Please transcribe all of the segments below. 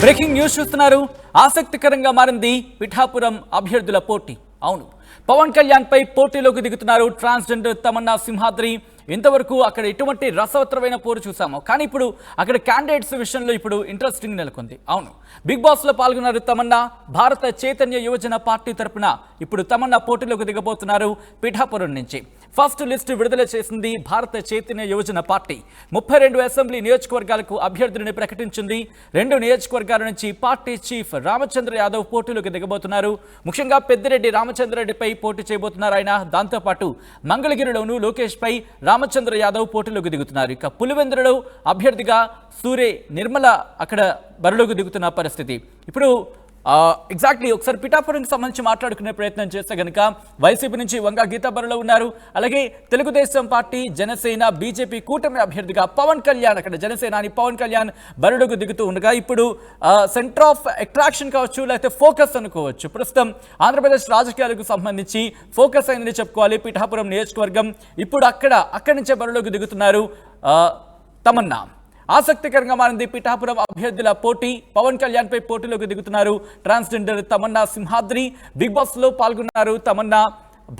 Breaking news చూస్తున్నారు. ఆసక్తికరంగా మారింది పిఠాపురం అభ్యర్థుల పోటీ. అవును. పవన్ కళ్యాణ్ పై పోటీలోకి దిగుతున్నారు ట్రాన్స్జెండర్ తమన్నా సింహాద్రి. ఇంతవరకు అక్కడ ఎటువంటి రసవత్తరమైన పోరు చూసాము. కానీ ఇప్పుడు అక్కడ క్యాండిడేట్స్ విషయంలో ఇప్పుడు ఇంట్రెస్టింగ్ నెలకొంది. అవును. బిగ్ బాస్లో పాల్గొన్నారు తమన్నా. భారత చైతన్య యువజన పార్టీ తరపున ఇప్పుడు తమన్నా పోటీలోకి దిగబోతున్నారు పిఠాపురం నుంచి. ఫస్ట్ లిస్టు విడుదల చేసింది భారత చైతన్య యువజన పార్టీ. ముప్పై రెండు అసెంబ్లీ నియోజకవర్గాలకు అభ్యర్థులను ప్రకటించింది. రెండు నియోజకవర్గాల నుంచి పార్టీ చీఫ్ రామచంద్ర యాదవ్ పోటీలోకి దిగబోతున్నారు. ముఖ్యంగా పెద్దిరెడ్డి రామచంద్రరెడ్డిపై పోటీ చేయబోతున్నారు ఆయన. దాంతోపాటు మంగళగిరిలోను లోకేష్ పై రామచంద్ర యాదవ్ పోటీలోకి దిగుతున్నారు. ఇక పులివెందులలో అభ్యర్థిగా సూరే నిర్మల అక్కడ బరిలోకి దిగుతున్న పరిస్థితి. ఇప్పుడు ఎగ్జాక్ట్లీ ఒకసారి పిఠాపురంకి సంబంధించి మాట్లాడుకునే ప్రయత్నం చేస్తే గనుక వైసీపీ నుంచి వంగ గీతాబరిలో ఉన్నారు. అలాగే తెలుగుదేశం పార్టీ జనసేన బీజేపీ కూటమి అభ్యర్థిగా పవన్ కళ్యాణ్ అక్కడ జనసేనాని పవన్ కళ్యాణ్ బరుడుకు దిగుతూ ఉండగా ఇప్పుడు సెంటర్ ఆఫ్ అట్రాక్షన్ కావచ్చు లేకపోతే ఫోకస్ అనుకోవచ్చు. ప్రస్తుతం ఆంధ్రప్రదేశ్ రాజకీయాలకు సంబంధించి ఫోకస్ అయిందని చెప్పుకోవాలి పిఠాపురం నియోజకవర్గం. ఇప్పుడు అక్కడ అక్కడి నుంచే బరిలోకి దిగుతున్నారు తమన్నా. ఆసక్తికరంగా మారింది పిఠాపురం అభ్యర్థుల పోటీ. పవన్ కళ్యాణ్ పై పోటీలోకి దిగుతున్నారు. ట్రాన్స్జెండర్ తమన్నా సింహాద్రి. బిగ్ బాస్లో పాల్గొన్నారు తమన్నా.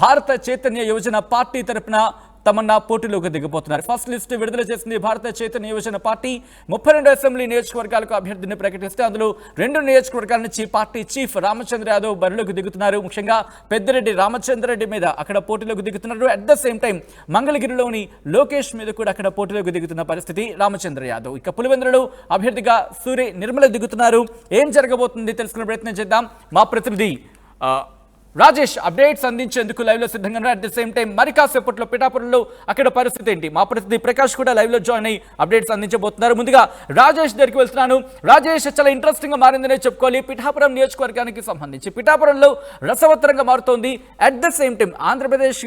భారత చైతన్య యువజన పార్టీ తరపున తమన్నా పోటీలోకి దిగిపోతున్నారు. ఫస్ట్ లిస్ట్ విడుదల చేసింది భారత చైతన్య యువజన పార్టీ. ముప్పై రెండు అసెంబ్లీ నియోజకవర్గాలకు అభ్యర్థిని ప్రకటిస్తే అందులో రెండు నియోజకవర్గాల నుంచి పార్టీ చీఫ్ రామచంద్ర యాదవ్ బరిలోకి దిగుతున్నారు. ముఖ్యంగా పెద్దిరెడ్డి రామచంద్రరెడ్డి మీద అక్కడ పోటీలోకి దిగుతున్నారు. అట్ ద సేమ్ టైం మంగళగిరిలోని లోకేష్ మీద కూడా అక్కడ పోటీలోకి దిగుతున్న పరిస్థితి రామచంద్ర యాదవ్. ఇక పులివెందులలో అభ్యర్థిగా సూర్య నిర్మల దిగుతున్నారు. ఏం జరగబోతుంది తెలుసుకునే ప్రయత్నం చేద్దాం. మా ప్రతినిధి రాజేష్ అప్డేట్స్ అందించేందుకు లైవ్లో సిద్ధంగా అట్ ద సేమ్ టైం మరి కాసేపట్లో పిఠాపురంలో అక్కడ పరిస్థితి ఏంటి? మా ప్రతినిధి ప్రకాష్ కూడా లైవ్లో జాయిన్ అయ్యి అప్డేట్స్ అందించబోతున్నారు. ముందుగా రాజేష్ దగ్గరికి వెళ్తున్నాను. రాజేష్ చాలా ఇంట్రెస్టింగ్గా మారిందనే చెప్పుకోవాలి. పిఠాపురం నియోజకవర్గానికి సంబంధించి పిఠాపురంలో రసవత్తరంగా మారుతోంది. At the same time Andhra Pradesh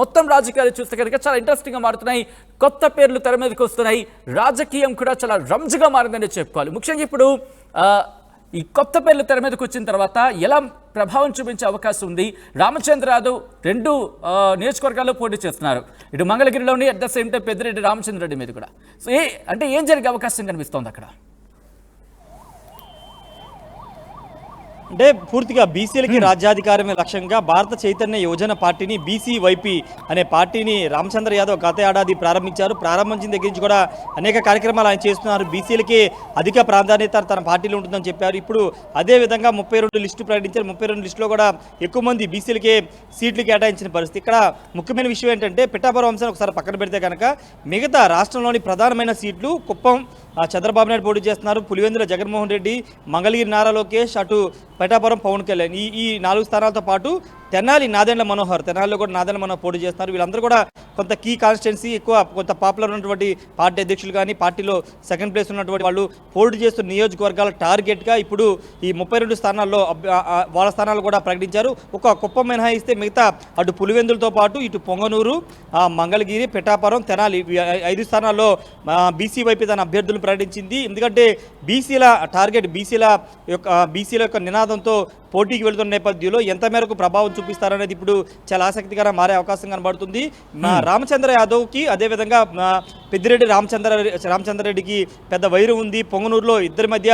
మొత్తం రాజకీయాలు చూస్తే కనుక చాలా ఇంట్రెస్టింగ్గా మారుతున్నాయి. కొత్త పేర్లు తెర మీదకి వస్తున్నాయి. రాజకీయం కూడా చాలా రంజుగా మారిందని చెప్పుకోవాలి. ముఖ్యంగా ఇప్పుడు ఈ కొత్త పేర్లు తెర మీదకి వచ్చిన తర్వాత ఎలా ప్రభావం చూపించే అవకాశం ఉంది? రామచంద్ర యాదవ్ రెండు నియోజకవర్గాల్లో పోటీ చేస్తున్నారు. ఇటు మంగళగిరిలోని at the same time Peddireddy Ramachandra Reddy మీద కూడా. సో ఏ అంటే ఏం జరిగే అవకాశం కనిపిస్తోంది అక్కడ? అంటే పూర్తిగా బీసీలకి రాజ్యాధికారమే లక్ష్యంగా భారత చైతన్య యువజన పార్టీని బీసీ వైపీ అనే పార్టీని రామచంద్ర యాదవ్ గత ఏడాది ప్రారంభించారు. ప్రారంభించిన దగ్గర నుంచి కూడా అనేక కార్యక్రమాలు ఆయన చేస్తున్నారు. బీసీలకి అధిక ప్రాధాన్యత తన పార్టీలో ఉంటుందని చెప్పారు. ఇప్పుడు అదే విధంగా ముప్పై రెండు లిస్టు ప్రకటించారు. ముప్పై రెండు లిస్టులో కూడా ఎక్కువ మంది బీసీలకే సీట్లు కేటాయించిన పరిస్థితి. ఇక్కడ ముఖ్యమైన విషయం ఏంటంటే పిఠాపురం అంశాన్ని ఒకసారి పక్కన పెడితే కనుక మిగతా రాష్ట్రంలోని ప్రధానమైన సీట్లు కుప్పం చంద్రబాబు నాయుడు పోటీ చేస్తున్నారు. పులివెందుల జగన్మోహన్ రెడ్డి మంగళగిరి నారా లోకేష్ అటు పిఠాపురం పవన్ కళ్యాణ్. ఈ ఈ నాలుగు స్థానాలతో పాటు తెనాలి నాదెండ్ల మనోహర్. తెనాలిలో కూడా నాదెండ్ల మనోహర్ పోటీ చేస్తున్నారు వీళ్ళందరూ కూడా కొంత కీ కాన్స్టిట్యున్సీ ఎక్కువ కొంత పాపులర్ ఉన్నటువంటి పార్టీ అధ్యక్షులు కానీ పార్టీలో సెకండ్ ప్లేస్ ఉన్నటువంటి వాళ్ళు పోటీ చేస్తున్న నియోజకవర్గాల టార్గెట్గా ఇప్పుడు ఈ ముప్పై రెండు స్థానాల్లో వాళ్ళ స్థానాలు కూడా ప్రకటించారు. ఒక కుప్పం మినహాయిస్తే మిగతా అటు పులివెందులతో పాటు ఇటు పొంగనూరు మంగళగిరి పిఠాపురం తెనాలి ఐదు స్థానాల్లో బీసీ వైపు తన అభ్యర్థులు ప్రకటించింది. ఎందుకంటే బీసీల టార్గెట్ బీసీల యొక్క బీసీల యొక్క সাধারণত పోటీకి వెళ్తున్న నేపథ్యంలో ఎంత మేరకు ప్రభావం చూపిస్తారనేది ఇప్పుడు చాలా ఆసక్తికరంగా మారే అవకాశం కనబడుతుంది. మా రామచంద్ర యాదవ్కి అదేవిధంగా పెద్దిరెడ్డి రామచంద్ర రామచంద్రరెడ్డికి పెద్ద వైరు ఉంది. పొంగనూరులో ఇద్దరి మధ్య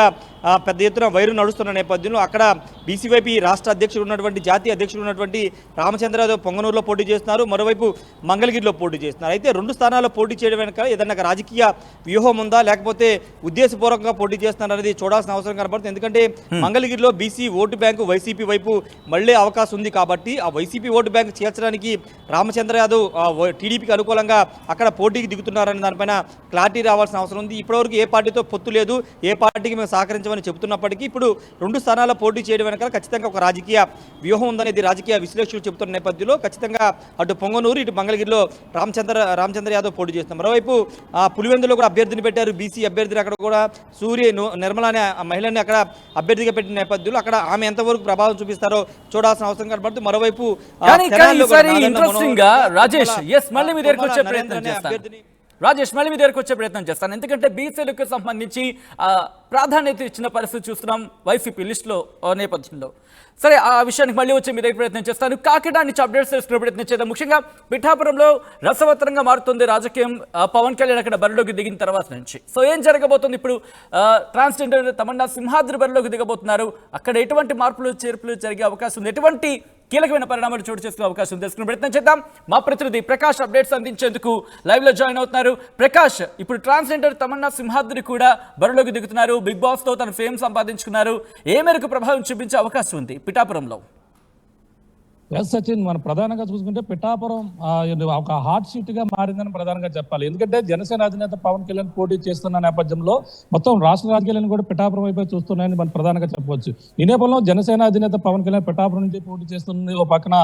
పెద్ద ఎత్తున వైరు నడుస్తున్న నేపథ్యంలో అక్కడ బీసీవైపీ రాష్ట్ర అధ్యక్షుడు ఉన్నటువంటి జాతీయ అధ్యక్షుడు ఉన్నటువంటి రామచంద్ర యాదవ్ పొంగనూరులో పోటీ చేస్తున్నారు. మరోవైపు మంగళగిరిలో పోటీ చేస్తున్నారు. అయితే రెండు స్థానాల్లో పోటీ చేయడం వెనక ఏదైనా ఒక రాజకీయ వ్యూహం ఉందా? లేకపోతే ఉద్దేశపూర్వకంగా పోటీ చేస్తున్నారు అనేది చూడాల్సిన అవసరం కనబడుతుంది. ఎందుకంటే మంగళగిరిలో బీసీ ఓటు బ్యాంకు వైసీపీ వైపు మళ్ళీ అవకాశం ఉంది కాబట్టి ఆ వైసీపీ ఓటు బ్యాంకు చేర్చడానికి రామచంద్ర యాదవ్ టీడీపీకి అనుకూలంగా అక్కడ పోటీకి దిగుతున్నారని దానిపైన క్లారిటీ రావాల్సిన అవసరం ఉంది. ఇప్పటివరకు ఏ పార్టీతో పొత్తు లేదు. ఏ పార్టీకి మేము సహకరించమని చెబుతున్నప్పటికీ ఇప్పుడు రెండు స్థానాల పోటీ చేయడం వెనకాల ఖచ్చితంగా ఒక రాజకీయ వ్యూహం ఉందనేది రాజకీయ విశ్లేషకులు చెబుతున్న నేపథ్యంలో ఖచ్చితంగా అటు పొంగనూరు ఇటు మంగళగిరిలో రామచంద్ర రామచంద్ర యాదవ్ పోటీ చేస్తున్నారు. మరోవైపు ఆ పులివెందులో కూడా అభ్యర్థిని పెట్టారు బీసీ అభ్యర్థిని అక్కడ కూడా సూర్య నిర్మల అనే మహిళని అక్కడ అభ్యర్థిగా పెట్టిన నేపథ్యంలో అక్కడ ఆమె ఎంతవరకు ప్రభావం చూపిస్తారో చూడాల్సిన అవసరం కనబడుతుంది. మరోవైపు ఇంట్రెస్టింగ్గా రాజేష్ ఎస్ మళ్ళీ మీ దగ్గరకు వచ్చే ప్రయత్నం చేస్తాను. రాజేష్ మళ్ళీ మీ దగ్గరకు వచ్చే ప్రయత్నం చేస్తాను. ఎందుకంటే బీసీలకు సంబంధించి ప్రాధాన్యత ఇచ్చిన పరిస్థితి చూస్తున్నాం. వైసీపీ లిస్టులో నేపథ్యంలో. సరే ఆ విషయానికి మళ్ళీ వచ్చి మీ దగ్గర ప్రయత్నం చేస్తాను. కాకినాడ నుంచి అప్డేట్స్ తెలుసుకునే ప్రయత్నం చేద్దాం. ముఖ్యంగా పిఠాపురంలో రసవత్తరంగా మారుతుంది రాజకీయం. పవన్ కళ్యాణ్ అక్కడ బరిలోకి దిగిన తర్వాత నుంచి. సో ఏం జరగబోతుంది ఇప్పుడు? ట్రాన్స్జెండర్ తమన్నా సింహాద్రి బరిలోకి దిగబోతున్నారు. అక్కడ ఎటువంటి మార్పులు చేర్పులు జరిగే అవకాశం ఉంది? ఎటువంటి కీలకమైన పరిణామాలు చోటు చేసుకునే అవకాశం ఉంది. తెలుసుకునే ప్రయత్నం చేద్దాం. మా ప్రతినిధి ప్రకాష్ అప్డేట్స్ అందించేందుకు లైవ్లో జాయిన్ అవుతున్నారు. ప్రకాష్ ఇప్పుడు ట్రాన్స్జెండర్ తమన్నా సింహాద్రి కూడా బరిలోకి దిగుతున్నారు. బిగ్ బాస్తో తన ఫేమ్ సంపాదించుకున్నారు. ఏ మేరకు ప్రభావం చూపించే అవకాశం ఉంది? పిఠాపురంలో. ఎస్ సచిన్ మనం ప్రధానంగా చూసుకుంటే పిఠాపురం ఒక హాట్ సీట్గా మారిందని ప్రధానంగా చెప్పాలి. ఎందుకంటే జనసేన అధినేత పవన్ కళ్యాణ్ పోటీ చేస్తున్న నేపథ్యంలో మొత్తం రాష్ట్ర రాజకీయాలను కూడా పిఠాపురం వైపు చూస్తున్నాయని మనం ప్రధానంగా చెప్పవచ్చు. ఈ నేపథ్యంలో జనసేన అధినేత పవన్ కళ్యాణ్ పిఠాపురం నుంచి పోటీ చేస్తుంది. ఓ పక్కన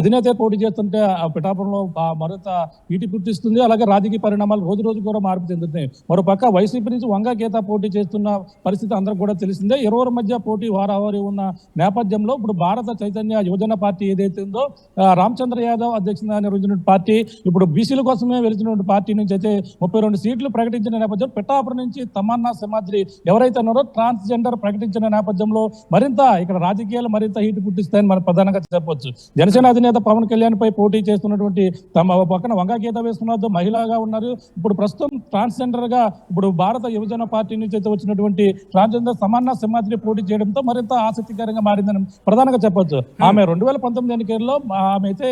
అధినేత పోటీ చేస్తుంటే ఆ పిఠాపురంలో ఆ మరింత ఈటి పుట్టిస్తుంది అలాగే రాజకీయ పరిణామాలు రోజు రోజు కూడా మార్పు చెందుతున్నాయి. మరో పక్క వైసీపీ నుంచి వంగా గీత పోటీ చేస్తున్న పరిస్థితి అందరికి కూడా తెలిసిందే. ఇరువురి మధ్య పోటీ వారావారి ఉన్న నేపథ్యంలో ఇప్పుడు భారత చైతన్య యువజన పార్టీ ఏదైతే ఉందో ఆ, రామచంద్ర యాదవ్ అధ్యక్షత నిర్వహించిన పార్టీ ఇప్పుడు బీసీల కోసమే వెలిచినటువంటి పార్టీ నుంచి అయితే ముప్పై రెండు సీట్లు ప్రకటించిన నేపథ్యం పిఠాపురం నుంచి తమన్నా సింహాద్రి ఎవరైతే ఉన్నారో ట్రాన్స్జెండర్ ప్రకటించిన నేపథ్యంలో మరింత ఇక్కడ రాజకీయాలు మరింత హీట్ పుట్టిస్తాయని మనం ప్రధానంగా చెప్పొచ్చు. జనసేన అధినేత పవన్ కళ్యాణ్ పై పోటీ చేస్తున్నటువంటి తమ పక్కన వంగా గీత వేస్తున్నారు మహిళగా ఉన్నారు. ఇప్పుడు ప్రస్తుతం ట్రాన్స్జెండర్గా ఇప్పుడు భారత యువజన పార్టీ నుంచి అయితే వచ్చినటువంటి ట్రాన్స్జెండర్ సమాన సింహాద్రి పోటీ చేయడంతో మరింత ఆసక్తికరంగా మారిందని ప్రధానంగా చెప్పొచ్చు. ఆమె రెండు వేల పంతొమ్మిది ఎన్నికల్లో ఆమె అయితే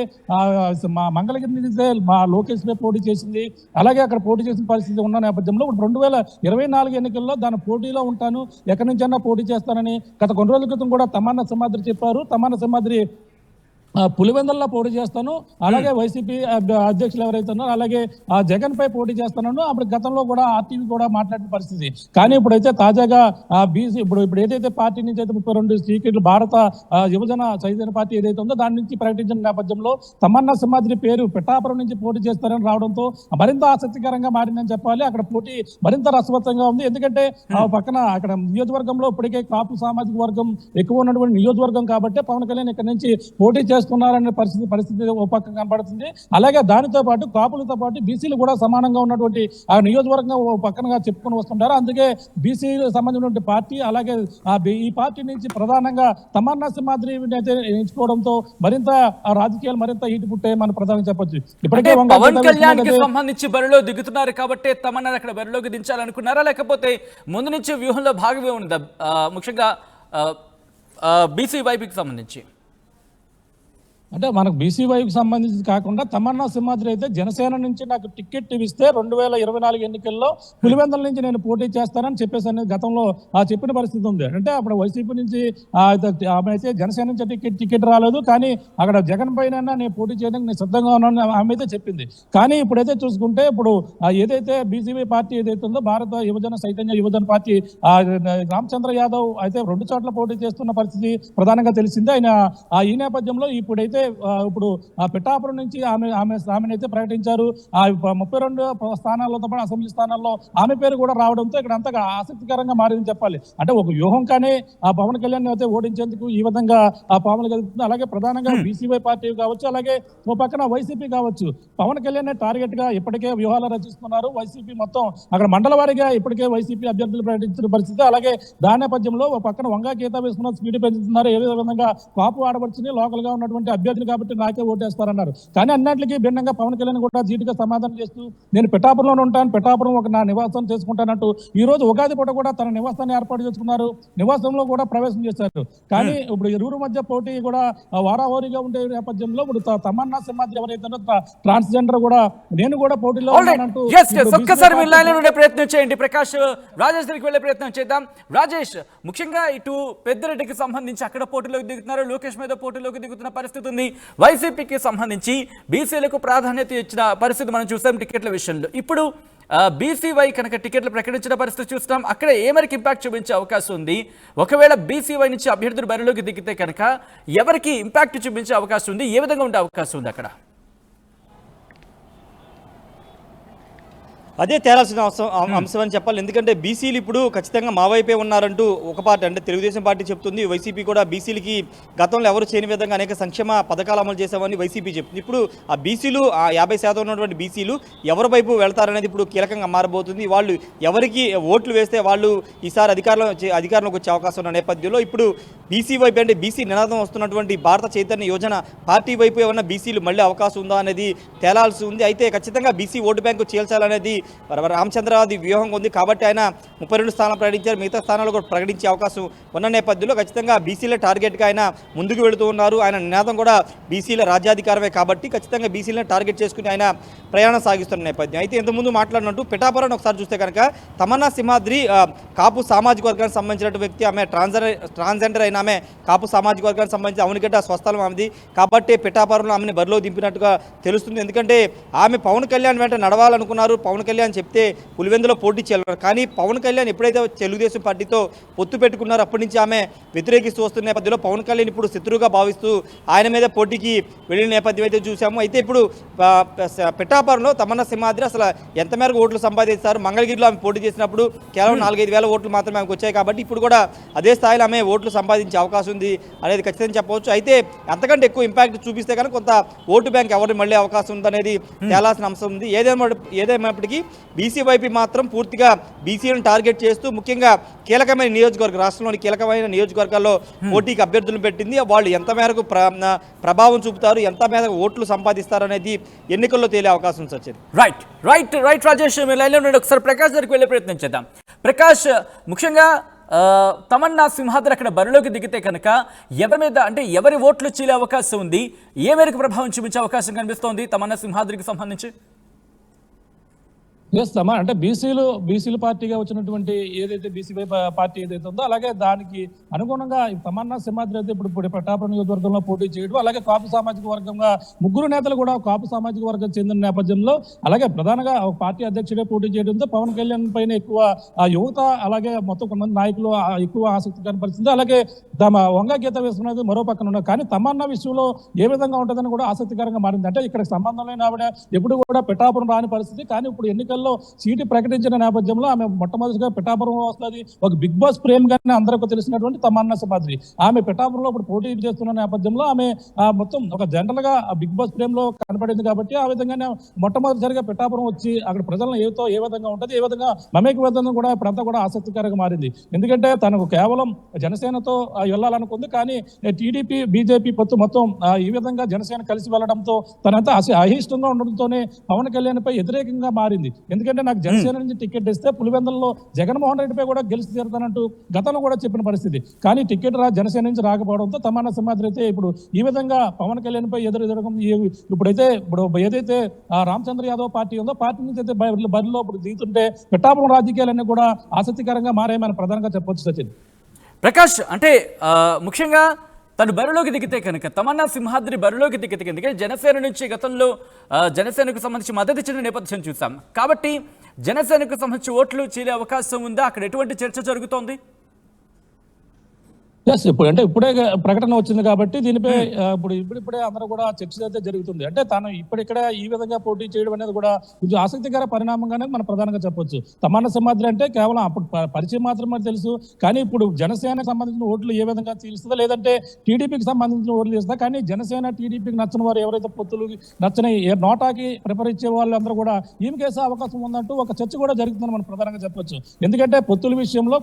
మా మంగళగిరి అయితే మా లోకేష్ పై పోటీ చేసింది. అలాగే అక్కడ పోటీ చేసిన పరిస్థితి ఉన్న నేపథ్యంలో ఇప్పుడు రెండు వేల ఇరవై నాలుగు ఎన్నికల్లో దాని పోటీలో ఉంటాను. ఎక్కడి నుంచైనా పోటీ చేస్తానని గత కొన్ని రోజుల క్రితం కూడా తమానా సింహాద్రి చెప్పారు. తమానా సింహాద్రి పులివెందల్లో పోటీ చేస్తాను. అలాగే వైసీపీ అధ్యక్షులు ఎవరైతే ఉన్నారో అలాగే ఆ జగన్ పై పోటీ చేస్తానని అప్పుడు గతంలో కూడా ఆర్టీవీ కూడా మాట్లాడిన పరిస్థితి. కానీ ఇప్పుడైతే తాజాగా ఆ బీసీ ఇప్పుడు ఇప్పుడు ఏదైతే పార్టీ నుంచి అయితే ముప్పై రెండు సీట్లు భారత యువజన చైతన్య పార్టీ ఏదైతే ఉందో దాని నుంచి ప్రకటించిన నేపథ్యంలో తమన్నా సింహాద్రి పేరు పిఠాపురం నుంచి పోటీ చేస్తారని రావడంతో మరింత ఆసక్తికరంగా మారిందని చెప్పాలి. అక్కడ పోటీ మరింత రసవత్తంగా ఉంది. ఎందుకంటే ఆ పక్కన అక్కడ నియోజకవర్గంలో ఇప్పటికే కాపు సామాజిక వర్గం ఎక్కువ ఉన్నటువంటి నియోజకవర్గం కాబట్టి పవన్ కళ్యాణ్ ఇక్కడ నుంచి పోటీ చేస్తున్నారనే పరిస్థితి పరిస్థితి ఒక పక్క కనబడుతుంది అలాగే దానితో పాటు కాపులతో పాటు బీసీలు కూడా సమానంగా ఉన్నటువంటి ఆ నియోజకవర్గం ఓ పక్కనగా చెప్పుకొని వస్తుంటారు. అందుకే బీసీలకు సంబంధించినటువంటి పార్టీ అలాగే ఈ పార్టీ నుంచి ప్రధానంగా తమన్నా సింహాద్రి అయితే ఎంచుకోవడంతో మరింత రాజకీయాలు మరింత ఈటు పుట్టే మనం ప్రధానంగా చెప్పొచ్చు. ఇప్పటికే పవన్ కళ్యాణ్కి సంబంధించి బరిలో దిగుతున్నారు కాబట్టి తమన్నా అక్కడ బరిలోకి దించాలనుకున్నారా? లేకపోతే ముందు నుంచి వ్యూహంలో భాగమే ఉందా ముఖ్యంగా బీసీ వైపుకి సంబంధించి. అంటే మనకు బీసీ వైపు సంబంధించి కాకుండా తమన్నా సింహాద్రి అయితే జనసేన నుంచి నాకు టికెట్ ఇస్తే రెండు వేల ఇరవై నాలుగు ఎన్నికల్లో పులివెందల నుంచి నేను పోటీ చేస్తానని చెప్పేసి అనేది గతంలో ఆ చెప్పిన పరిస్థితి ఉంది. అంటే అప్పుడు వైసీపీ నుంచి ఆమె అయితే జనసేన నుంచి టికెట్ టికెట్ రాలేదు. కానీ అక్కడ జగన్ పైన నేను పోటీ చేయడానికి నేను సిద్ధంగా ఉన్నాను ఆమె అయితే చెప్పింది. కానీ ఇప్పుడైతే చూసుకుంటే ఇప్పుడు ఏదైతే బీజేపీ పార్టీ ఏదైతే ఉందో భారత యువజన చైతన్య యువజన పార్టీ ఆ, రామచంద్ర యాదవ్ అయితే రెండు చోట్ల పోటీ చేస్తున్న పరిస్థితి ప్రధానంగా తెలిసిందే. ఆయన ఆ ఈ నేపథ్యంలో ఇప్పుడైతే ఆ, ఇప్పుడు ఆ పిఠాపురం నుంచి ఆమె ఆమె ఆమెను అయితే ప్రకటించారు. ఆ ముప్పై రెండు స్థానాలతో పాటు అసెంబ్లీ స్థానాల్లో ఆమె పేరు కూడా రావడంతో ఇక్కడ అంతగా ఆసక్తికరంగా మారిందని చెప్పాలి. అంటే ఒక వ్యూహంగానే ఆ పవన్ కళ్యాణ్ అయితే ఓడించేందుకు ఈ విధంగా ఆ పవన్ కలుగుతుంది అలాగే ప్రధానంగా బీసీవై పార్టీ కావచ్చు అలాగే ఓ పక్కన వైసీపీ కావచ్చు. పవన్ కళ్యాణ్ టార్గెట్గా ఇప్పటికే వ్యూహాలు రచిస్తున్నారు. వైసీపీ మొత్తం అక్కడ మండల వారీగా ఇప్పటికే వైసీపీ అభ్యర్థులు ప్రకటించిన పరిస్థితి. అలాగే దాని నేపథ్యంలో ఓ పక్కన వంగా గీత వేసుకున్న స్పీడ్ పెంచుతున్నారు. ఏ విధంగా కాపు ఆడబడుచుని లోకల్గా ఉన్నటువంటి అభ్యర్థులు కాబట్టి నాకే ఓటేస్తారన్నారు. కానీ అన్నింటికి భిన్నంగా పవన్ కళ్యాణ్ కూడా జీటుగా సమాధానం చేస్తూ నేను పిఠాపురంలో ఉంటాను పిఠాపురం ఒక నా నివాసం చేసుకుంటానంటూ ఈ రోజు ఉగాది పూట కూడా తన నివాసాన్ని ఏర్పాటు చేసుకున్నారు. నివాసంలో కూడా ప్రవేశం చేశారు. కానీ ఇప్పుడు ఇరువురు మధ్య పోటీ కూడా వారావారీగా ఉండే నేపథ్యంలో ఇప్పుడు తమన్నా సింహాద్రి ఎవరైతే ట్రాన్స్జెండర్ కూడా నేను కూడా పోటీలో ఒక్కసారి ఉండే ప్రయత్నం చేయండి. ప్రకాష్ రాజేష్ దగ్గరికి వెళ్ళే ప్రయత్నం చేద్దాం. రాజేష్ ముఖ్యంగా ఇటు పెద్దిరెడ్డికి సంబంధించి అక్కడ పోటీలోకి దిగుతున్నారు లోకేష్ మీద పోటీలోకి దిగుతున్న పరిస్థితి ఉంది. వైసీపీకి సంబంధించి బీసీలకు ప్రాధాన్యత ఇచ్చిన పరిస్థితి మనం చూస్తాం టికెట్ల విషయంలో. ఇప్పుడు బీసీవై కనుక టికెట్లు ప్రకటించిన పరిస్థితి చూస్తాం అక్కడ ఏ మేరకు ఇంపాక్ట్ చూపించే అవకాశం ఉంది? ఒకవేళ బీసీవై నుంచి అభ్యర్థులు బరిలోకి దిగితే కనుక ఎవరికి ఇంపాక్ట్ చూపించే అవకాశం ఉంది? ఏ విధంగా ఉండే అవకాశం ఉంది అక్కడ? అదే తేలాల్సిన అవసరం అం- అంశం అని చెప్పాలి. ఎందుకంటే బీసీలు ఇప్పుడు ఖచ్చితంగా మా వైపే ఉన్నారంటూ ఒక పార్టీ అంటే తెలుగుదేశం పార్టీ చెప్తుంది. వైసీపీ కూడా బీసీలకి గతంలో ఎవరు చేయని విధంగా అనేక సంక్షేమ పథకాలు అమలు చేసామని వైసీపీ చెప్తుంది. ఇప్పుడు ఆ బీసీలు ఆ యాభై శాతం ఉన్నటువంటి బీసీలు ఎవరి వైపు వెళ్తారనేది ఇప్పుడు కీలకంగా మారబోతుంది. వాళ్ళు ఎవరికి ఓట్లు వేస్తే వాళ్ళు ఈసారి అధికారంలో అధికారంలోకి వచ్చే అవకాశం ఉన్న నేపథ్యంలో ఇప్పుడు బీసీ వైపు అంటే బీసీ నినాదం వస్తున్నటువంటి భారత చైతన్య యోజన పార్టీ వైపు ఏమన్నా బీసీలు మళ్ళీ అవకాశం ఉందా అనేది తేలాల్సి ఉంది. అయితే ఖచ్చితంగా బీసీ ఓటు బ్యాంకు చీల్చాలనేది రామచంద్రరావు వ్యూహం ఉంది కాబట్టి ఆయన ముప్పై రెండు స్థానాలు ప్రకటించారు. మిగతా స్థానాలు కూడా ప్రకటించే అవకాశం ఉన్న నేపథ్యంలో ఖచ్చితంగా బీసీల టార్గెట్గా ఆయన ముందుకు వెళుతూ ఉన్నారు. ఆయన నినాదం కూడా బీసీల రాజ్యాధికారమే కాబట్టి ఖచ్చితంగా బీసీలను టార్గెట్ చేసుకుని ఆయన ప్రయాణం సాగిస్తున్న నేపథ్యం. అయితే ఇంతకుముందు మాట్లాడినట్టు పిఠాపురాన్ని ఒకసారి చూస్తే కనుక తమన్నా సింహాద్రి కాపు సామాజిక వర్గానికి సంబంధించిన వ్యక్తి ఆమె ట్రాన్స్జెండర్ ట్రాన్స్జెండర్ అయిన ఆమె కాపు సామాజిక వర్గానికి సంబంధించి అవునిగడ్డ స్వస్థలం ఆమెది. కాబట్టి పిఠాపురంలో ఆమెను బరిలో దింపినట్టుగా తెలుస్తుంది. ఎందుకంటే ఆమె పవన్ కళ్యాణ్ వెంట నడవాలనుకున్నారు. పవన్ కళ్యాణ్ చెప్తే పులివెందులో పోటీ చేయాలన్నారు కానీ పవన్ కళ్యాణ్ ఎప్పుడైతే తెలుగుదేశం పార్టీతో పొత్తు పెట్టుకున్నారో అప్పటి నుంచి ఆమె వ్యతిరేకిస్తూ వస్తున్న నేపథ్యంలో పవన్ కళ్యాణ్ ఇప్పుడు శత్రువుగా భావిస్తూ ఆయన మీద పోటీకి వెళ్ళిన నేపథ్యం అయితే చూసాము అయితే ఇప్పుడు పిఠాపురంలో తమన్నా సింహాద్రి అసలు ఎంత మేరకు ఓట్లు సంపాదిస్తారు? మంగళగిరిలో ఆమె పోటీ చేసినప్పుడు కేవలం నాలుగైదు వేల ఓట్లు మాత్రమే ఆమెకు వచ్చాయి కాబట్టి ఇప్పుడు కూడా అదే స్థాయిలో ఆమె ఓట్లు సంపాదించే అవకాశం ఉంది అనేది ఖచ్చితంగా చెప్పవచ్చు. అయితే అంతకంటే ఎక్కువ ఇంపాక్ట్ చూపిస్తే కనుక కొంత ఓటు బ్యాంక్ ఎవరు మళ్ళీ అవకాశం ఉందనేది తేలాల్సిన అంశం ఉంది. ఏదేమో ఏదేమైనప్పటికీ బీసీ వైపు మాత్రం పూర్తిగా బీసీలను టార్గెట్ చేస్తూ ముఖ్యంగా కీలకమైన నియోజకవర్గ రాష్ట్రంలోని కీలకమైన నియోజకవర్గాల్లో పోటీకి అభ్యర్థులను పెట్టింది. వాళ్ళు ఎంత మేరకు ప్రభావం చూపుతారు ఎంత మేరకు ఓట్లు సంపాదిస్తారు అనేది ఎన్నికల్లో తేలే అవకాశం ఉంది Sachin right right right Rajesh లైన్లో ఒకసారి ప్రకాష్ దగ్గరికి వెళ్ళే ప్రయత్నం చేద్దాం. ప్రకాష్ ముఖ్యంగా తమన్నా సింహాద్రి అక్కడ బరిలోకి దిగితే కనుక ఎవరి మీద అంటే ఎవరి ఓట్లు చీలే అవకాశం ఉంది? ఏ మేరకు ప్రభావం చూపించే అవకాశం కనిపిస్తోంది తమన్నా సింహాద్రికి సంబంధించి? ఎస్ అమ్మా అంటే బీసీలు బీసీలు పార్టీగా వచ్చినటువంటి ఏదైతే బీసీ పార్టీ ఏదైతే ఉందో అలాగే దానికి అనుగుణంగా తమన్నా సింహాద్రి అయితే ఇప్పుడు ఇప్పుడు ప్రతాపం నియోజకవర్గంలో పోటీ చేయడం అలాగే కాపు సామాజిక వర్గంగా ముగ్గురు నేతలు కూడా కాపు సామాజిక వర్గం చెందిన నేపథ్యంలో అలాగే ప్రధానంగా ఒక పార్టీ అధ్యక్షుడే పోటీ చేయడంతో పవన్ కళ్యాణ్ పైన ఎక్కువ యువత అలాగే మొత్తం కొంతమంది నాయకులు ఎక్కువ ఆసక్తి కనపరిచింది. అలాగే తమ వంగ గీత వేసుకున్నది మరో పక్కన ఉన్నారు కానీ తమన్నా విషయంలో ఏ విధంగా ఉంటుందని కూడా ఆసక్తికరంగా మారింది. అంటే ఇక్కడ సంబంధం లేని ఆవిడ ఎప్పుడు కూడా పిఠాపురం రాని పరిస్థితి కానీ ఇప్పుడు ఎన్నికల్లో సీటు ప్రకటించిన నేపథ్యంలో ఆమె మొట్టమొదటిగా పిఠాపురం వస్తుంది ఒక బిగ్ బాస్ ప్రేమ్ గానే అందరికీ తెలిసినటువంటి తమన్నా సింహాద్రి ఆమె పిఠాపురంలో ఇప్పుడు పోటీ చేస్తున్న నేపథ్యంలో ఆమె మొత్తం ఒక జనరల్గా బిగ్ బాస్ ప్రేమ్లో కనపడింది కాబట్టి ఆ విధంగానే మొట్టమొదటిసారిగా పిఠాపురం వచ్చి అక్కడ ప్రజలను ఏతో ఏ విధంగా ఉంటుంది ఏ విధంగా మమేక విధంగా కూడా ఇప్పుడంతా కూడా ఆసక్తికరంగా మారింది. ఎందుకంటే తనకు కేవలం జనసేనతో వెళ్ళాలనుకుంది కానీ టీడీపీ బీజేపీ పొత్తు మొత్తం ఈ విధంగా జనసేన కలిసి వెళ్ళడంతో తనంతా అసి ఉండడంతోనే పవన్ కళ్యాణ్ పై వ్యతిరేకంగా మారింది. ఎందుకంటే నాకు జనసేన నుంచి టికెట్ ఇస్తే పులివెందులలో జగన్మోహన్ రెడ్డిపై కూడా గెలిచి తీరుతానంటూ గతంలో కూడా చెప్పిన పరిస్థితి. కానీ టికెట్ రా జనసేన నుంచి రాకపోవడంతో తమానా సింహాద్రి అయితే ఇప్పుడు ఈ విధంగా పవన్ కళ్యాణ్ పై ఎదురు ఎదురకం ఇప్పుడైతే ఇప్పుడు ఏదైతే రామచంద్ర యాదవ్ పార్టీ ఉందో పార్టీ నుంచి అయితే బరి- బరిలో ఇప్పుడు దిగుతుంటే పిఠాపురం రాజకీయాలన్నీ కూడా ఆసక్తికరంగా మారాయని ప్రధానంగా చెప్పొచ్చు సచిన్. ప్రకాష్ అంటే ముఖ్యంగా తను బరిలోకి దిగితే కనుక తమన్నా సింహాద్రి బరిలోకి దిగితే కనుక జనసేన నుంచి గతంలో జనసేనకు సంబంధించి మద్దతు ఇచ్చిన నేపథ్యం చూసాం కాబట్టి జనసేనకు సంబంధించి ఓట్లు చీలే అవకాశం ఉందా? అక్కడ ఎటువంటి చర్చ జరుగుతోంది? ఎస్ ఇప్పుడు అంటే ఇప్పుడే ప్రకటన వచ్చింది కాబట్టి దీనిపై ఆ, ఇప్పుడు ఇప్పుడు ఇప్పుడే అందరూ కూడా చర్చ అయితే జరుగుతుంది. అంటే తాను ఇప్పుడిక్కడ ఈ విధంగా పోటీ చేయడం అనేది కూడా కొంచెం ఆసక్తికర పరిణామంగానే మనం ప్రధానంగా చెప్పొచ్చు. తమాన సింహాద్రి అంటే కేవలం అప్పుడు పరిచయం మాత్రమే తెలుసు. కానీ ఇప్పుడు జనసేనకు సంబంధించిన ఓట్లు ఏ విధంగా తీరుస్తుందో లేదంటే టీడీపీకి సంబంధించిన ఓట్లు తీస్తుందా కానీ జనసేన టీడీపీకి నచ్చిన వారు ఎవరైతే పొత్తులు నచ్చని ఏ నోటాకి ప్రిఫర్ ఇచ్చే వాళ్ళందరూ కూడా ఈమెకేసే అవకాశం ఉందంటూ ఒక చర్చ కూడా జరుగుతుందని మనం ప్రధానంగా చెప్పొచ్చు. ఎందుకంటే పొత్తుల విషయంలో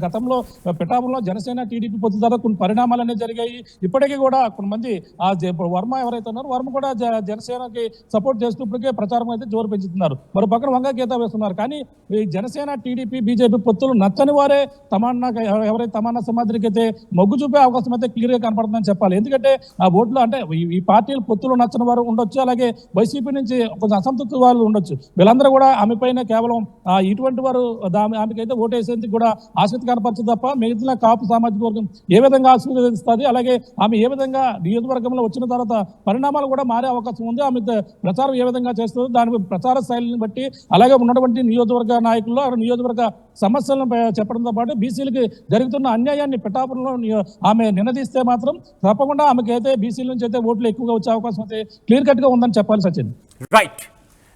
గతంలో పిఠాపురంలో జనసేన టీడీపీ పొత్తు ద్వారా కొన్ని పరిణామాలు అనేవి జరిగాయి. ఇప్పటికీ కూడా కొంతమంది ఆ వర్మ ఎవరైతే ఉన్నారో వర్మ కూడా జనసేనకి సపోర్ట్ చేస్తూ ఇప్పటికే ప్రచారం అయితే జోరు పెంచుతున్నారు. మరి పక్కన వంగ గీత వేస్తున్నారు. కానీ ఈ జనసేన టీడీపీ బీజేపీ పొత్తులు నచ్చని వారే తమన్నా ఎవరైతే తమన్నా సమాధికి అయితే మొగ్గు చూపే అవకాశం అయితే క్లియర్గా కనపడుతుందని చెప్పాలి. ఎందుకంటే ఆ ఓట్లు అంటే ఈ- పార్టీలు పొత్తులు నచ్చని వారు ఉండొచ్చు. అలాగే వైసీపీ నుంచి కొంచెం అసంతృప్తి వాళ్ళు ఉండొచ్చు. వీళ్ళందరూ కూడా ఆమె పైన కేవలం ఇటువంటి వారు దా- ఆమెకైతే ఓటేసేందుకు కూడా ఆసక్తి కనపరచదు తప్ప మిగతా కాపు సామాజిక నియోజకవర్గం ఏ విధంగా ఆశీర్వదిస్తుంది? అలాగే ఆమె ఏ విధంగా నియోజకవర్గంలో వచ్చిన తర్వాత పరిణామాలు కూడా మారే అవకాశం ఉంది. ఆమె ప్రచారం ఏ విధంగా చేస్తుందో? దాని ప్రచార శైలిని బట్టి అలాగే ఉన్నటువంటి నియోజకవర్గ నాయకుల్లో నియోజకవర్గ సమస్యలను చెప్పడంతో పాటు బీసీలకి జరుగుతున్న అన్యాయాన్ని పిఠాపురంలో ఆమె నినదీస్తే మాత్రం తప్పకుండా ఆమెకి అయితే బీసీల నుంచి అయితే ఓట్లు ఎక్కువగా వచ్చే అవకాశం అయితే క్లియర్ కట్గా ఉందని చెప్పాలి Sachin. Right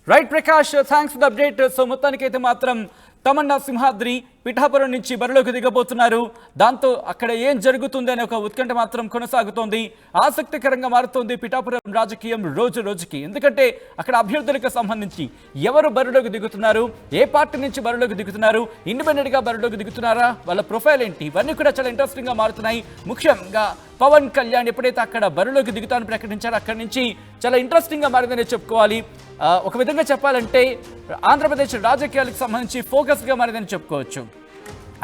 right Prakash thanks for the update so మొత్తానికైతే మాత్రం తమన్నా సింహాద్రి పిఠాపురం నుంచి బరిలోకి దిగబోతున్నారు. దాంతో అక్కడ ఏం జరుగుతుంది అనే ఒక ఉత్కంఠ మాత్రం కొనసాగుతోంది. ఆసక్తికరంగా మారుతోంది పిఠాపురం రాజకీయం రోజు రోజుకి. ఎందుకంటే అక్కడ అభ్యర్థులకు సంబంధించి ఎవరు బరిలోకి దిగుతున్నారు? ఏ పార్టీ నుంచి బరిలోకి దిగుతున్నారు? ఇండిపెండెంట్గా బరిలోకి దిగుతున్నారా? వాళ్ళ ప్రొఫైల్ ఏంటి? ఇవన్నీ కూడా చాలా ఇంట్రెస్టింగ్గా మారుతున్నాయి. ముఖ్యంగా పవన్ కళ్యాణ్ ఎప్పుడైతే అక్కడ బరిలోకి దిగుతానని ప్రకటించారో అక్కడి నుంచి చాలా ఇంట్రెస్టింగ్గా మారిందని చెప్పుకోవాలి. ఒక విధంగా చెప్పాలంటే ఆంధ్రప్రదేశ్ రాజకీయాలకు సంబంధించి ఫోకస్గా మారిందని చెప్పుకోవచ్చు.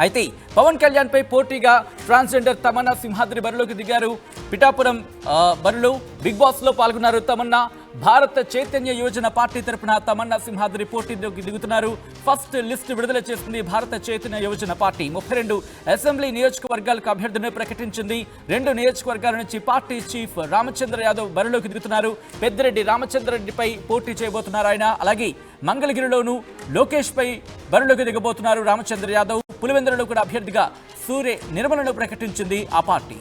అయితే పవన్ కళ్యాణ్ పై పోటీగా ట్రాన్స్జెండర్ తమన్నా సింహాద్రి బరిలోకి దిగారు. పిఠాపురం బరిలో బిగ్ బాస్లో పాల్గొన్నారు తమన్నా. భారత చైతన్య యోజన పార్టీ తరపున తమన్నా సింహాద్రి పోటీలోకి దిగుతున్నారు. ఫస్ట్ లిస్ట్ విడుదల చేసింది భారత చైతన్య యోజన పార్టీ. ముప్పై రెండు అసెంబ్లీ నియోజకవర్గాలకు అభ్యర్థులను ప్రకటించింది. రెండు నియోజకవర్గాల నుంచి పార్టీ చీఫ్ రామచంద్ర యాదవ్ బరిలోకి దిగుతున్నారు. పెద్దిరెడ్డి రామచంద్రరెడ్డిపై పోటీ చేయబోతున్నారు ఆయన. అలాగే మంగళగిరిలోను లోకేష్ పై బరిలోకి దిగబోతున్నారు రామచంద్ర యాదవ్. పులివెందులలో కూడా అభ్యర్థిగా సూర్య నిర్మలను ప్రకటించింది ఆ పార్టీ.